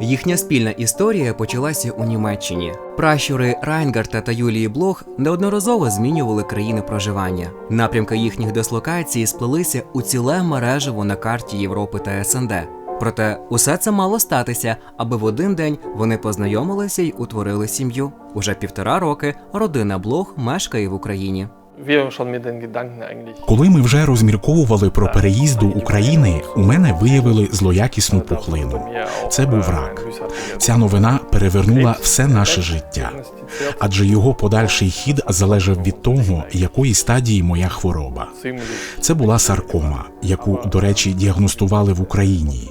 Їхня спільна історія почалася у Німеччині. Пращури Райнгарта та Юлії Блох неодноразово змінювали країни проживання. Напрямки їхніх дислокацій сплелися у ціле мережево на карті Європи та СНД. Проте усе це мало статися, аби в один день вони познайомилися й утворили сім'ю. Уже півтора роки родина Блох мешкає в Україні. Коли ми вже розмірковували про переїзд до України, у мене виявили злоякісну пухлину. Це був рак. Ця новина перевернула все наше життя, адже його подальший хід залежав від того, якої стадії моя хвороба. Це була саркома, яку, до речі, діагностували в Україні.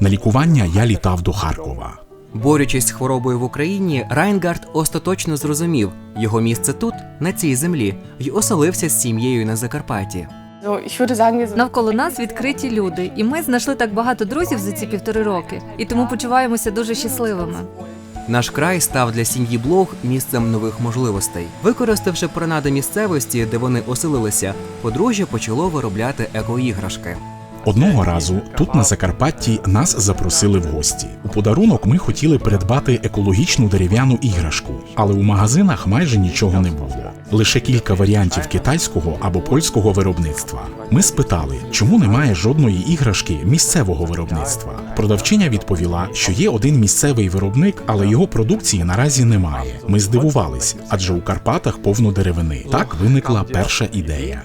На лікування я літав до Харкова. Борючись з хворобою в Україні, Райнгард остаточно зрозумів, його місце тут, на цій землі, й оселився з сім'єю на Закарпатті. Sind Навколо нас відкриті люди, і ми знайшли так багато друзів за ці півтори роки, і тому почуваємося дуже щасливими. Наш край став для сім'ї Блох місцем нових можливостей. Використавши принади місцевості, де вони оселилися, подружжя почало виробляти екоіграшки. Одного разу тут на Закарпатті нас запросили в гості. У подарунок ми хотіли придбати екологічну дерев'яну іграшку, але у магазинах майже нічого не було. Лише кілька варіантів китайського або польського виробництва. Ми спитали, чому немає жодної іграшки місцевого виробництва. Продавчиня відповіла, що є один місцевий виробник, але його продукції наразі немає. Ми здивувались, адже у Карпатах повно деревини. Так виникла перша ідея.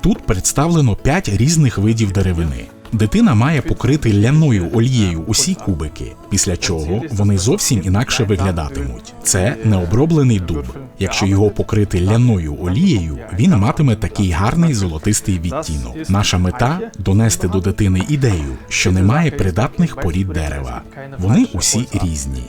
Тут представлено п'ять різних видів деревини. Дитина має покрити ляною олією усі кубики, після чого вони зовсім інакше виглядатимуть. Це необроблений дуб. Якщо його покрити ляною олією, він матиме такий гарний золотистий відтінок. Наша мета донести до дитини ідею, що немає придатних порід дерева. Вони усі різні.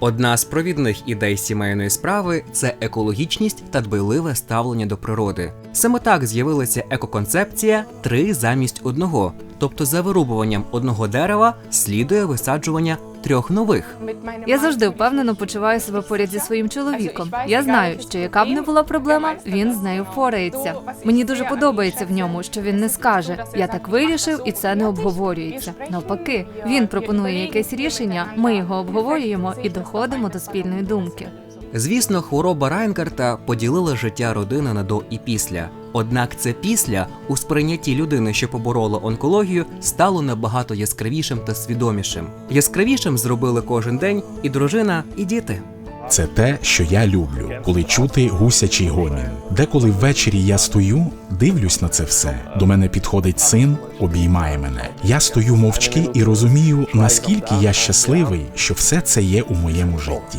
Одна з провідних ідей сімейної справи це екологічність та дбайливе ставлення до природи. Саме так з'явилася екоконцепція три замість одного. Тобто за вирубуванням одного дерева слідує висаджування трьох нових. Я завжди впевнено почуваю себе поряд зі своїм чоловіком. Я знаю, що яка б не була проблема, він з нею впорається. Мені дуже подобається в ньому, що він не скаже Я так вирішив, і це не обговорюється. Навпаки, він пропонує якесь рішення, ми його обговорюємо і доходимо до спільної думки. Звісно, хвороба Райнгарта поділила життя родини на до і після. Однак це після у сприйнятті людини, що поборола онкологію, стало набагато яскравішим та свідомішим. Яскравішим зробили кожен день і дружина, і діти. Це те, що я люблю, коли чути гусячий гомін. Деколи ввечері я стою, дивлюсь на це все. До мене підходить син, обіймає мене. Я стою мовчки і розумію, наскільки я щасливий, що все це є у моєму житті.